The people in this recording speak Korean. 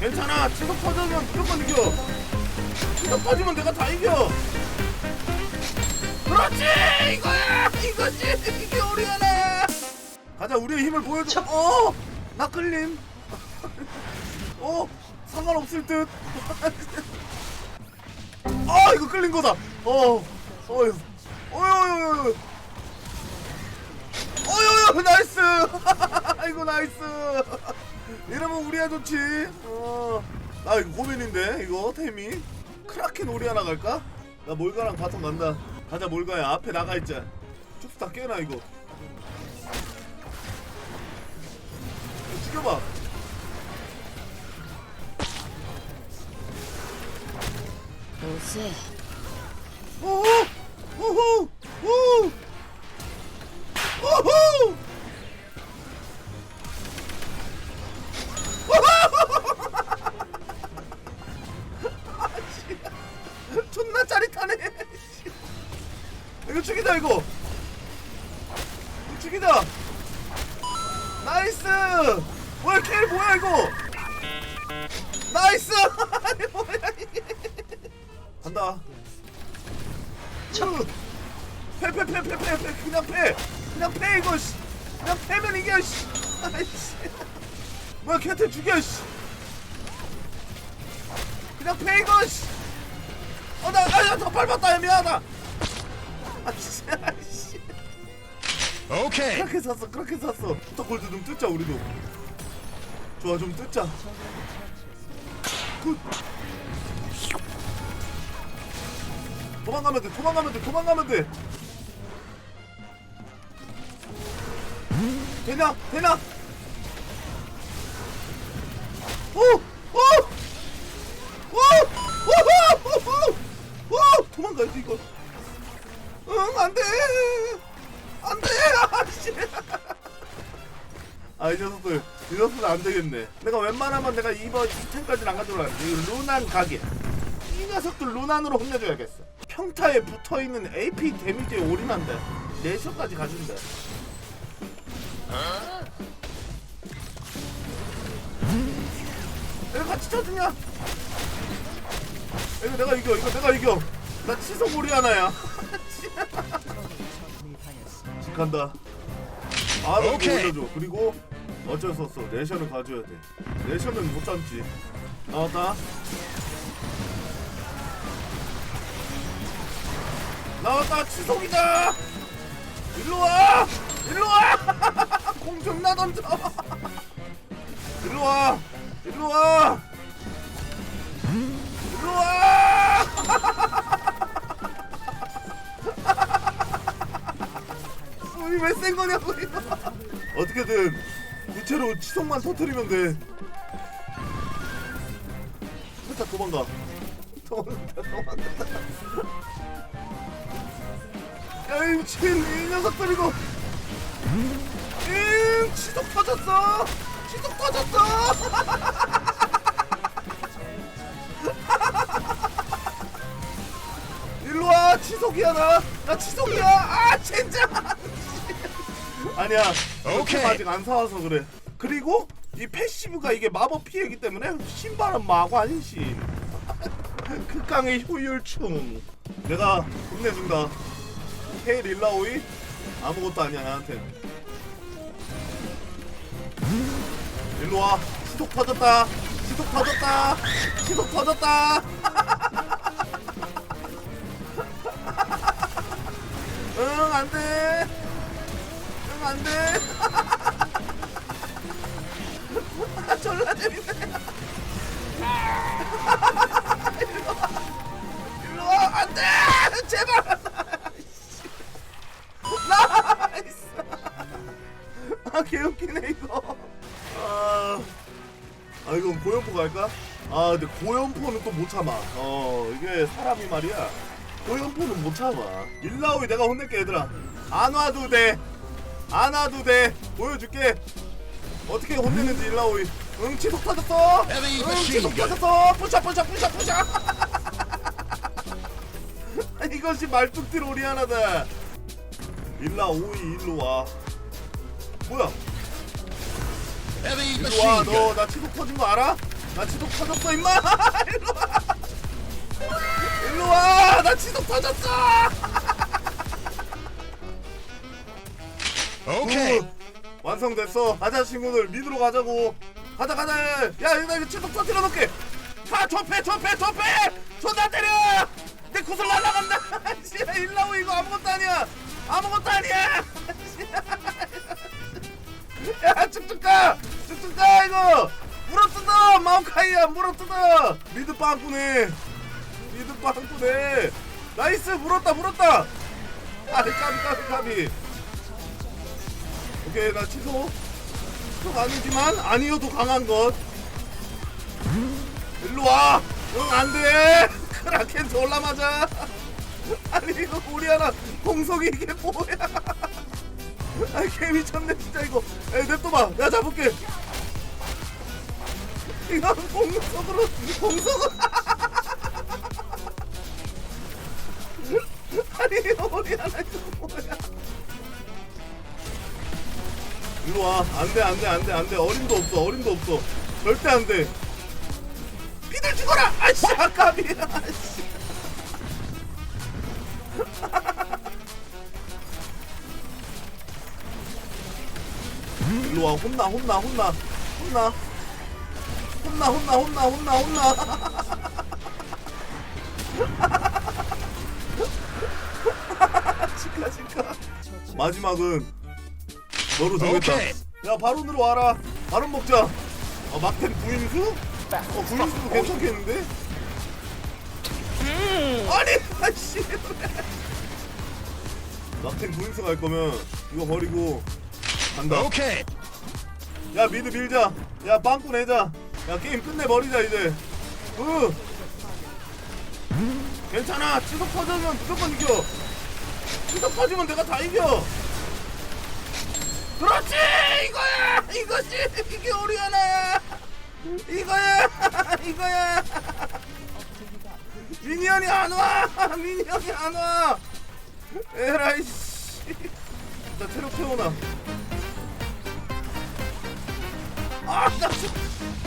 괜찮아. 치석 터지면 무조건 이겨. 치석 터지면 내가 다 이겨. 그렇지! 이거야! 이거지! 이게 오리아나 가자 우리의 힘을 보여줘. 어! 나 끌림 어? 상관없을 듯. 아 이거 끌린 거다. 어. 어휴 어휴 어휴 나이스. 이거 나이스 이러면 우리야 좋지. 어 나 이거 고민인데 이거 템이? 크라켄 오리아나 갈까? 나 몰가랑 바텀 간다. 가자 몰가야. 앞에 나가 있자. 축수 다 깨나 이거. 이거 죽여봐. 보세. 오호 오호 오 죽이다 이거. 죽이다. 나이스. 뭐야 킬 뭐야 이거? 나이스. 뭐야 이게. 간다. 패패패패패 패. 그냥 패. 그냥 패 이거 씨. 그냥 패면 이겨 씨. 아이씨. 뭐야 캣트 죽여 씨. 그냥 패 이거 씨. 어나 아야 더 밟았다 미안하다 아씨. 오케이. 그렇게 샀어 그렇게 샀어. 또 골드 좀 뜯자 우리도. 좋아 좀 뜯자. 굿. 도망가면 돼 도망가면 돼 도망가면 돼. 되냐 되냐! 오! 안 되겠네. 내가 웬만하면 내가 이번 2템까지는 안 가져올라 이 루난 가게. 이 녀석들 루난으로 혼내줘야겠어. 평타에 붙어 있는 AP 데미지에 올인한다 내셔까지 가준다 내가 같이 쳐주냐? 이거 내가 이겨 이거 내가 이겨. 나 치석 오리 하나야. 간다. 바로 오케이. 올려줘. 그리고 어쩔 수 없어. 내셔는 가져야 돼. 내셔는 못 참지. 나왔다. 나왔다. 치속이다! 일로와! 일로와! 공 존나 던져! 일로와! 일로와! 일로와! 우리 왜센 거냐고 이거 어떻게든 구체로 치속만 터트리면 돼. 살짝 도망가. 도망가 도망가. 야이 미친 이 녀석들 이거 잉 치속 터졌어. 치속 터졌어. 일로 와 치속이야 나. 나 치속이야. 아 젠장 아니야. 오케이. 아직 안 사와서 그래 그리고 이 패시브가 이게 마법 피해이기 때문에 신발은 아니신 극강의 효율충. 내가 혼내준다. 헤일 일라오이? 아무것도 아니야 나한테. 일로와. 시속 터졌다. 시속 터졌다. 시속 터졌다. 응 안돼. 응 안돼 일로 와. 안돼! 제발! 나이스! 아 개웃기네 이거. 아, 아 이건 고연포 갈까? 아 근데 고연포는 또 못 참아. 어 이게 사람이 말이야. 고연포는 못 참아. 일라오이 내가 혼낼게 얘들아. 안 와도 돼안 와도 돼. 보여줄게. 어떻게 혼내는지 일라오이 응 치속 터졌어 응 gun. 터졌어 부셔 부셔 부셔 부셔 이것이 말뚝질 오리아나다 일라 오이 일로 와 뭐야 일로 machine 와, gun. 너나 치독 터진 거 알아? 나 치독 터졌어, 임마! 일로 와! 일로 와! 나 치독 터졌어! 굿. 완성됐어. 가자, 친구들. 미드로 가자고. 가자, 가자. 야, 나 이거 치독 터뜨려 놓게. 자, 접해, 접해, 접해! 존나 때려! 내 구슬 날라간다! 씨야, 일라오 이거 아무것도 아니야! 아무것도 아니야! 야, 쭉쭉 가! 쭉쭉 가, 이거! 물어뜯어! 마오카이야, 물어뜯어! 미드 빵꾸네! 미드 빵꾸네! 나이스! 물었다, 물었다! 아, 까비, 까비, 까비! 오케이, 나 취소. 취소가 아니지만, 아니어도 강한 것. 일로 와! 응, 안 돼! 크라켄 올라맞아! 아니, 이거 우리 하나, 공속이 이게 뭐야! 아, 개 미쳤네, 진짜 이거. 에, 냅둬봐. 내가 잡을게. 이거 공속으로, 공속으로. 아니, 우리 하나, 일로 와. 안 돼, 안 돼, 안 돼, 안 돼. 어림도 없어, 어림도 없어. 절대 안 돼. 피들 죽어라! 아씨, 아까비! 아씨. 일로 와, 혼나, 혼나, 혼나, 혼나. 혼나, 혼나, 혼나, 혼나, 혼나. 마지막은 너로 정했다. 오케이. 야, 바론으로 와라. 바론 먹자. 어, 막템 구임수? 어, 구임수도 괜찮겠는데? 아니, 아씨. 막템 구임수 갈 거면 이거 버리고 간다. Okay. 야, 미드 밀자. 야, 빵꾸 내자. 야, 게임 끝내 버리자, 이제. 으. 괜찮아. 치석 터지면 무조건 이겨. 치석 터지면 내가 다 이겨. 그렇지! 이거야! 이거지! 이게 하나야! 이거야! 이거야! 미니언이 안 와! 미니언이 안 와! 에라이 씨. 나 체력 태우나. 아, 나 진짜.